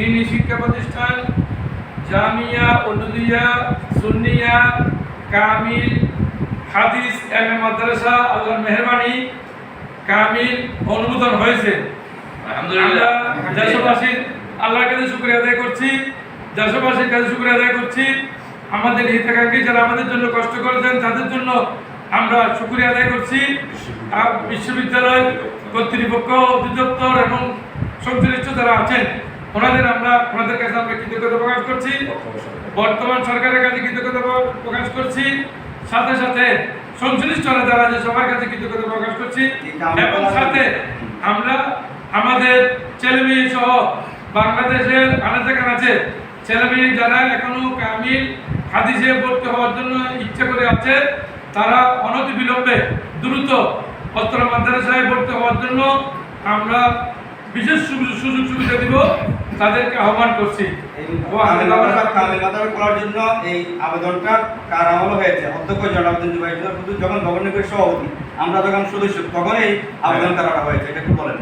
দিনী শিক্ষা প্রতিষ্ঠান জামিয়া উলুদিয়া সুন্নিয়া কামিল হাদিস এম এ মাদ্রাসা আল্লাহর মেহরবানি কামিল অনুমোদন হয়েছে। আলহামদুলিল্লাহ। দেশবাসীর আল্লাহর কাছে শুক্রিয়া আদায় করছি দেশবাসীর কাছে শুক্রিয়া আদায় করছি। আমাদের হিতাকাঙ্ক্ষী যারা আমাদের জন্য কষ্ট করেছেন তাদের জন্য আমরা শুক্রিয়া আদায় করছি। আর বিশ্ববিদ্যালয় কর্তৃপক্ষ অধিদপ্তর এবং সংশ্লিষ্ট যারা আছেন ওনাদের আমরা, ওনাদের কাছে আমরা কৃতজ্ঞতা প্রকাশ করছি। বর্তমান সরকারের কাছে কৃতজ্ঞতা প্রকাশ করছি। সাথে সাথে সংশ্লিষ্টরা যারা আছে, সবার কাছে কৃতজ্ঞতা প্রকাশ করছি। এবং সাথে আমরা আমাদের ছেলে মেয়ে সহ বাংলাদেশের আনাচে কানাচে ছেলে মেয়ে যারা এখনও কামিল, হাদিসে ভর্তি হওয়ার জন্য ইচ্ছা করে আছে, তারা অনতি বিলম্বে দ্রুত অস্ত্র মাদ্রাসায় ভর্তি হওয়ার জন্য আমরা বিশেষ সুযোগ সুবিধা দিব। তাদেরকে আহ্বান করছি। খোলার জন্য এই আবেদনটা কার আমল হয়েছে? অধ্যক্ষ জনাবুদ্দিন জুবাই শুধু যখন গভর্নমেন্টের সভাপতি আমরা যখন সদস্য তখনই এই আবেদন করাটা হয়েছে। এটা একটু বলেন।